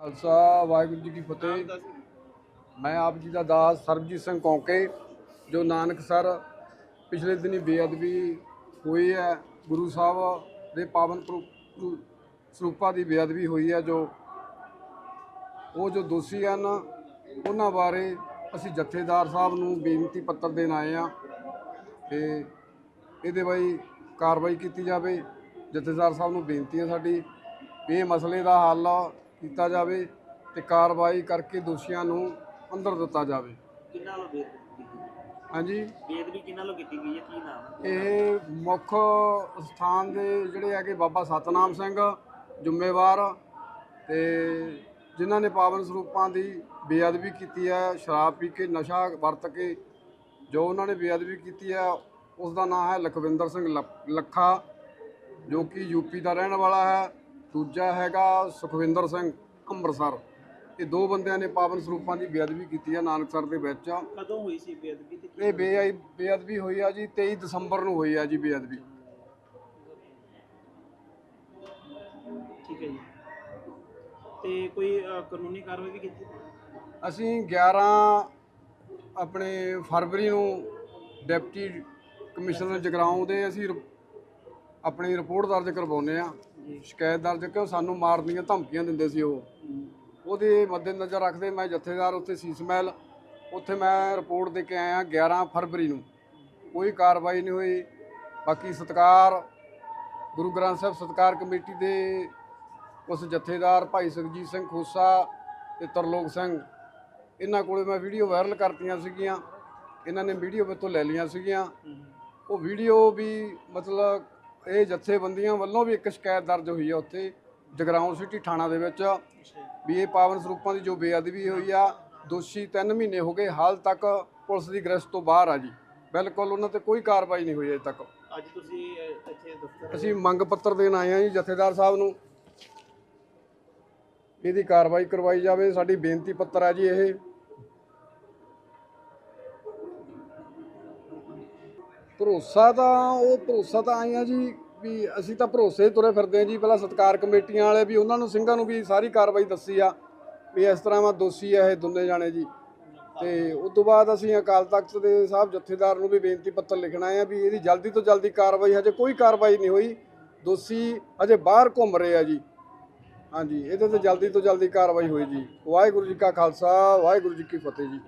ਖਾਲਸਾ, ਵਾਹਿਗੁਰੂ ਜੀ ਕੀ ਫਤਿਹ। ਮੈਂ ਆਪ ਜੀ ਦਾ ਦਾਸ ਸਰਬਜੀਤ ਸਿੰਘ ਕੌਂਕੇ, ਜੋ ਨਾਨਕ ਸਰ ਪਿਛਲੇ ਦਿਨੀ ਬੇਅਦਬੀ ਹੋਈ ਹੈ, ਗੁਰੂ ਸਾਹਿਬ ਦੇ ਪਾਵਨ ਸਰੂਪਾਂ ਦੀ ਬੇਅਦਬੀ ਹੋਈ ਹੈ, ਜੋ ਉਹ ਜੋ ਦੋਸ਼ੀ ਹਨ, ਉਹਨਾਂ ਬਾਰੇ ਅਸੀਂ ਜਥੇਦਾਰ ਸਾਹਿਬ ਨੂੰ ਬੇਨਤੀ ਪੱਤਰ ਦੇਣ ਆਏ ਆ ਤੇ ਇਹਦੇ ਬਾਈ ਕਾਰਵਾਈ ਕੀਤੀ ਜਾਵੇ। ਜਥੇਦਾਰ ਸਾਹਿਬ ਨੂੰ ਬੇਨਤੀ ਹੈ ਸਾਡੀ ਵੀ ਇਹ ਮਸਲੇ ਦਾ ਹੱਲ ਕੀਤਾ ਜਾਵੇ ਤੇ ਕਾਰਵਾਈ ਕਰਕੇ ਦੋਸ਼ੀਆਂ ਨੂੰ ਅੰਦਰ ਦਿੱਤਾ ਜਾਵੇ। ਕਿੰਨਾ ਲੋ ਹਾਂਜੀ। ਬੇਦਬੀ ਕਿੰਨਾ ਲੋ ਕੀਤੀ ਗਈ ਹੈ? ਕੀ ਨਾਮ ਇਹ ਮੁੱਖ ਸਥਾਨ ਦੇ ਜਿਹੜੇ ਹੈਗੇ ਬਾਬਾ ਸਤਨਾਮ ਸਿੰਘ ਜ਼ਿੰਮੇਵਾਰ ਤੇ ਜਿਨ੍ਹਾਂ ਨੇ ਪਾਵਨ ਸਰੂਪਾਂ ਦੀ ਬੇਅਦਬੀ ਕੀਤੀ ਹੈ ਸ਼ਰਾਬ ਪੀ ਕੇ ਨਸ਼ਾ ਵਰਤ ਕੇ ਜੋ ਉਹਨਾਂ ਨੇ ਬੇਅਦਬੀ ਕੀਤੀ ਹੈ ਉਸ ਦਾ ਨਾਮ ਹੈ ਲਖਵਿੰਦਰ ਸਿੰਘ ਲੱਖਾ ਜੋ ਕਿ ਯੂਪੀ ਦਾ ਰਹਿਣ ਵਾਲਾ ਹੈ। ਦੂਜਾ ਹੈਗਾ ਸੁਖਵਿੰਦਰ ਸਿੰਘ ਅੰਮ੍ਰਿਤਸਰ ਇਹ ਦੋ ਬੰਦਿਆਂ ਨੇ ਪਾਵਨ ਸਰੂਪਾਂ ਦੀ ਬੇਅਦਬੀ ਕੀਤੀ ਹੈ ਨਾਨਕਸਰ ਦੇ ਵਿੱਚ। ਕਦੋਂ ਹੋਈ ਸੀ ਬੇਦਬੀ ਤੇ ਇਹ ਬੇਅ ਬੇਅਦਬੀ ਹੋਈ ਆ ਜੀ 23 ਦਸੰਬਰ ਨੂੰ ਹੋਈ ਆ ਜੀ ਬੇਅਦਬੀ। ਠੀਕ ਹੈ ਜੀ। ਤੇ ਕੋਈ ਅ, ਕਾਨੂੰਨੀ ਕਾਰਵਾਈ ਵੀ ਕੀਤੀ? ਅਸੀਂ 11 ਆਪਣੇ ਫਰਵਰੀ ਨੂੰ ਡਿਪਟੀ ਕਮਿਸ਼ਨਰ ਜਗਰਾਉਂ ਦੇ ਅਸੀਂ ਆਪਣੀ ਰਿਪੋਰਟ ਦਰਜ ਕਰਵਾਉਂਦੇ ਆ। ਸ਼ਿਕਾਇਤ ਦਰਜ ਕਿਉਂ ਸਾਨੂੰ ਮਾਰਨ ਦੀਆਂ ਧਮਕੀਆਂ ਦਿੰਦੇ ਸੀ ਉਹ। ਉਹਦੇ ਮੱਦੇਨਜ਼ਰ ਰੱਖਦੇ ਮੈਂ ਜਥੇਦਾਰ ਉੱਥੇ ਸੀਸ ਮਹਿਲ ਉੱਥੇ ਮੈਂ ਰਿਪੋਰਟ ਦੇ ਕੇ ਆਇਆ 11 ਫਰਵਰੀ ਨੂੰ। ਕੋਈ ਕਾਰਵਾਈ ਨਹੀਂ ਹੋਈ। ਬਾਕੀ ਸਤਕਾਰ, ਗੁਰੂ ਗ੍ਰੰਥ ਸਾਹਿਬ ਸਤਕਾਰ ਕਮੇਟੀ ਦੇ ਉਸ ਜਥੇਦਾਰ ਭਾਈ ਸੁਖਜੀਤ ਸਿੰਘ ਖੋਸਾ ਤੇ ਤਰਲੋਕ ਸਿੰਘ, ਇਹਨਾਂ ਕੋਲੇ ਮੈਂ ਵੀਡੀਓ ਵਾਇਰਲ ਕਰਤੀਆਂ ਸੀਗੀਆਂ। ਇਹਨਾਂ ਨੇ ਵੀਡੀਓ ਮੇਰੇ ਤੋਂ ਲੈ ਲਈਆਂ ਸੀਗੀਆਂ। ਉਹ ਵੀਡੀਓ ਵੀ ਮਤਲਬ ਇਹ ਜਥੇਬੰਦੀਆਂ ਵੱਲੋਂ ਵੀ ਇੱਕ ਸ਼ਿਕਾਇਤ ਦਰਜ ਹੋਈ ਆ ਉੱਥੇ ਜਗਰਾਉਂ ਸਿਟੀ ਥਾਣਾ ਦੇ ਵਿੱਚ ਵੀ ਇਹ ਪਾਵਨ ਸਰੂਪਾਂ ਦੀ ਜੋ ਬੇਅਦਬੀ ਹੋਈ ਆ ਦੋਸ਼ੀ 3 ਮਹੀਨੇ ਹੋ ਗਏ ਹਾਲ ਤੱਕ ਪੁਲਿਸ ਦੀ ਗ੍ਰਿਫਤ ਤੋਂ ਬਾਹਰ ਆ ਜੀ। ਬਿਲਕੁਲ ਉਹਨਾਂ ਤੇ ਕੋਈ ਕਾਰਵਾਈ ਨਹੀਂ ਹੋਈ ਅਜੇ ਤੱਕ। ਅੱਜ ਤੁਸੀਂ ਇੱਥੇ ਦਫ਼ਤਰ ਅਸੀਂ ਮੰਗ ਪੱਤਰ ਦੇਣ ਆਏ ਆ ਜੀ ਜਥੇਦਾਰ ਸਾਹਿਬ ਨੂੰ। ਇਹਦੀ ਕਾਰਵਾਈ ਕਰਵਾਈ ਜਾਵੇ ਸਾਡੀ ਬੇਨਤੀ ਪੱਤਰ ਹੈ ਜੀ ਇਹ। ਭਰੋਸਾ ਤਾਂ ਉਹ ਭਰੋਸਾ ਤਾਂ ਆਏ ਆ ਜੀ ਵੀ ਅਸੀਂ ਤਾਂ ਭਰੋਸੇ ਹੀ ਤੁਰੇ ਫਿਰਦੇ ਆ ਜੀ। ਪਹਿਲਾਂ ਸਤਕਾਰ ਕਮੇਟੀਆਂ ਵਾਲੇ ਵੀ ਉਹਨਾਂ ਨੂੰ ਸਿੰਘਾਂ ਨੂੰ ਵੀ ਸਾਰੀ ਕਾਰਵਾਈ ਦੱਸੀ ਆ ਵੀ ਇਸ ਤਰ੍ਹਾਂ ਵਾ ਦੋਸ਼ੀ ਆ ਇਹ ਦੋਨੇ ਜਾਣੇ ਜੀ। ਤੇ ਉਸ ਤੋਂ ਬਾਅਦ ਅਸੀਂ ਅਕਾਲ ਤਖਤ ਦੇ ਸਾਹਿਬ ਜਥੇਦਾਰ ਨੂੰ ਵੀ ਬੇਨਤੀ ਪੱਤਰ ਲਿਖਣਾ ਆ ਵੀ ਇਹਦੀ ਜਲਦੀ ਤੋਂ ਜਲਦੀ ਕਾਰਵਾਈ, ਹਜੇ ਕੋਈ ਕਾਰਵਾਈ ਨਹੀਂ ਹੋਈ। ਦੋਸ਼ੀ ਹਜੇ ਬਾਹਰ ਘੁੰਮ ਰਹੇ ਆ ਜੀ। ਹਾਂਜੀ, ਇਹਦੇ ਤੇ ਜਲਦੀ ਤੋਂ ਜਲਦੀ ਕਾਰਵਾਈ ਹੋਈ ਜੀ। ਵਾਹਿਗੁਰੂ ਜੀ ਕਾ ਖਾਲਸਾ, ਵਾਹਿਗੁਰੂ ਜੀ ਕੀ ਫਤਿਹ ਜੀ।